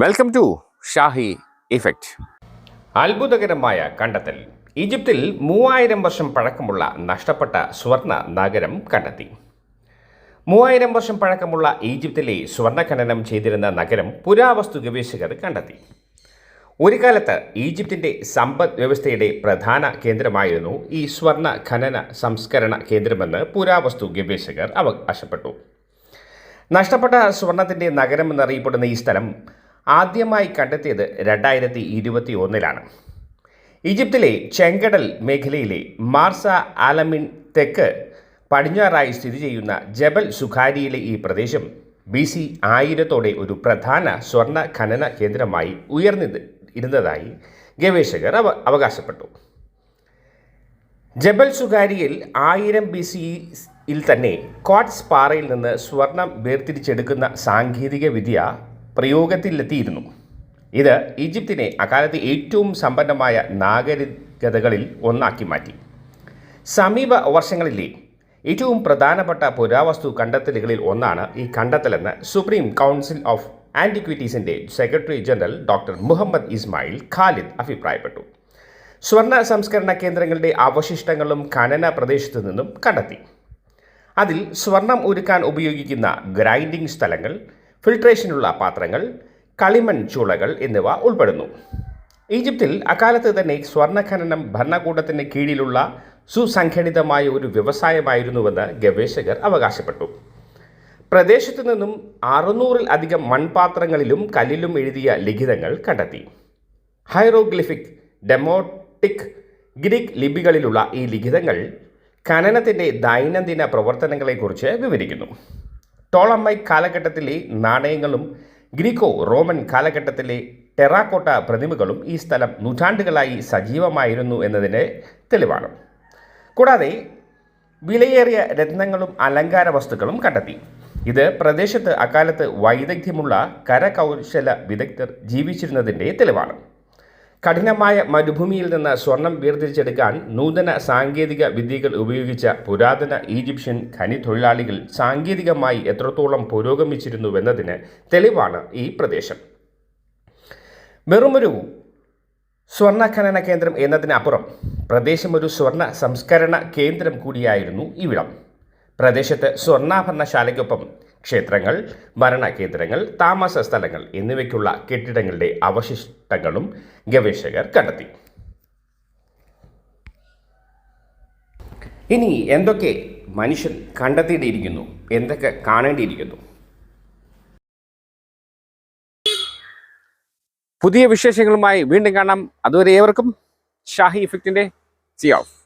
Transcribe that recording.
Welcome to Shahi effect അത്ഭുതകരമായ കണ്ടെത്തൽ. ഈജിപ്തിൽ മൂവായിരം വർഷം പഴക്കമുള്ള നഷ്ടപ്പെട്ട സ്വർണ നഗരം കണ്ടെത്തി. മൂവായിരം വർഷം പഴക്കമുള്ള ഈജിപ്തിലെ സ്വർണ ഖനനം ചെയ്തിരുന്ന നഗരം പുരാവസ്തു ഗവേഷകർ കണ്ടെത്തി. ഒരു കാലത്ത് ഈജിപ്തിന്റെ സമ്പദ് വ്യവസ്ഥയുടെ പ്രധാന കേന്ദ്രമായിരുന്നു ഈ സ്വർണ ഖനന സംസ്കരണ കേന്ദ്രമെന്ന് പുരാവസ്തു ഗവേഷകർ അവകാശപ്പെട്ടു നഷ്ടപ്പെട്ട സ്വർണത്തിന്റെ നഗരമെന്നറിയപ്പെടുന്ന ഈ സ്ഥലം ആദ്യമായി കണ്ടെത്തിയത് രണ്ടായിരത്തി ഇരുപത്തി ഒന്നിലാണ്. ഈജിപ്തിലെ ചെങ്കടൽ മേഖലയിലെ മാർസ ആലമിൻ തെക്ക് പടിഞ്ഞാറായി സ്ഥിതി ചെയ്യുന്ന ജബൽ സുഖാരിയിലെ ഈ പ്രദേശം ബി സി ആയിരത്തോടെ ഒരു പ്രധാന സ്വർണ ഖനന കേന്ദ്രമായി ഉയർന്നി ഇരുന്നതായി ഗവേഷകർ അവ അവകാശപ്പെട്ടു. ജബൽ സുഗാരിയിൽ ആയിരം ബി സിയിൽ തന്നെ കോട്ട്സ് പാറയിൽ നിന്ന് സ്വർണം വേർതിരിച്ചെടുക്കുന്ന സാങ്കേതിക വിദ്യ പ്രയോഗത്തിലെത്തിയിരുന്നു. ഇത് ഈജിപ്തിനെ അക്കാലത്ത് ഏറ്റവും സമ്പന്നമായ നാഗരികതകളിൽ ഒന്നാക്കി മാറ്റി. സമീപ വർഷങ്ങളിലെ ഏറ്റവും പ്രധാനപ്പെട്ട പുരാവസ്തു കണ്ടെത്തലുകളിൽ ഒന്നാണ് ഈ കണ്ടെത്തലെന്ന് supreme council of ആന്റിക്വിറ്റീസിന്റെ secretary general doctor Mohamed Ismail Khaled അഭിപ്രായപ്പെട്ടു. സ്വർണ സംസ്കരണ കേന്ദ്രങ്ങളുടെ അവശിഷ്ടങ്ങളും ഖനന പ്രദേശത്തു നിന്നും കണ്ടെത്തി. അതിൽ സ്വർണം ഒരുക്കാൻ ഉപയോഗിക്കുന്ന ഗ്രൈൻഡിംഗ് സ്ഥലങ്ങൾ ഫിൽട്രേഷനുള്ള പാത്രങ്ങൾ കളിമൺ ചൂളകൾ എന്നിവ ഉൾപ്പെടുന്നു. ഈജിപ്തിൽ അക്കാലത്ത് തന്നെ സ്വർണഖനനം ഭരണകൂടത്തിന് കീഴിലുള്ള സുസംഘടിതമായ ഒരു വ്യവസായമായിരുന്നുവെന്ന് ഗവേഷകർ അവകാശപ്പെട്ടു. പ്രദേശത്തു നിന്നും അറുന്നൂറിൽ അധികം മൺപാത്രങ്ങളിലും കല്ലിലും എഴുതിയ ലിഖിതങ്ങൾ കണ്ടെത്തി. ഹൈറോഗ്ലിഫിക് ഡെമോട്ടിക് ഗ്രീക്ക് ലിപികളിലുള്ള ഈ ലിഖിതങ്ങൾ ഖനനത്തിന്റെ ദൈനംദിന പ്രവർത്തനങ്ങളെക്കുറിച്ച് വിവരിക്കുന്നു. ടോളമൈക് കാലഘട്ടത്തിലെ നാണയങ്ങളും ഗ്രീക്കോ റോമൻ കാലഘട്ടത്തിലെ ടെറാക്കോട്ട പ്രതിമകളും ഈ സ്ഥലം നൂറ്റാണ്ടുകളായി സജീവമായിരുന്നു എന്നതിന് തെളിവാണ്. കൂടാതെ വിലയേറിയ രത്നങ്ങളും അലങ്കാര വസ്തുക്കളും കണ്ടെത്തി. ഇത് പ്രദേശത്ത് അക്കാലത്ത് വൈദഗ്ധ്യമുള്ള കരകൗശല വിദഗ്ധർ ജീവിച്ചിരുന്നതിന്റെ തെളിവാണ്. കഠിനമായ മരുഭൂമിയിൽ നിന്ന് സ്വർണം വേർതിരിച്ചെടുക്കാൻ നൂതന സാങ്കേതിക വിദ്യകൾ ഉപയോഗിച്ച പുരാതന ഈജിപ്ഷ്യൻ ഖനി തൊഴിലാളികൾ സാങ്കേതികമായി എത്രത്തോളം പുരോഗമിച്ചിരുന്നുവെന്നതിന് തെളിവാണ് ഈ പ്രദേശം. വെറുമൊരു സ്വർണ ഖനന കേന്ദ്രം എന്നതിനപ്പുറം പ്രദേശം ഒരു സ്വർണ സംസ്കരണ കേന്ദ്രം കൂടിയായിരുന്നു ഇവിടം. പ്രദേശത്ത് സ്വർണാഭരണശാലയ്ക്കൊപ്പം ക്ഷേത്രങ്ങൾ ഭരണകേന്ദ്രങ്ങൾ താമസ സ്ഥലങ്ങൾ എന്നിവയ്ക്കുള്ള കെട്ടിടങ്ങളുടെ അവശിഷ്ടങ്ങളും ഗവേഷകർ കണ്ടെത്തി. ഇനി എന്തൊക്കെ മനുഷ്യൻ കണ്ടെത്തിയിട്ടിരിക്കുന്നു? എന്തൊക്കെ കാണേണ്ടിയിരിക്കുന്നു? പുതിയ വിശേഷങ്ങളുമായി വീണ്ടും കാണാം. അതുവരെ ഏവർക്കും ഷാഹി ഇഫക്റ്റിന്റെ സി ഓഫ്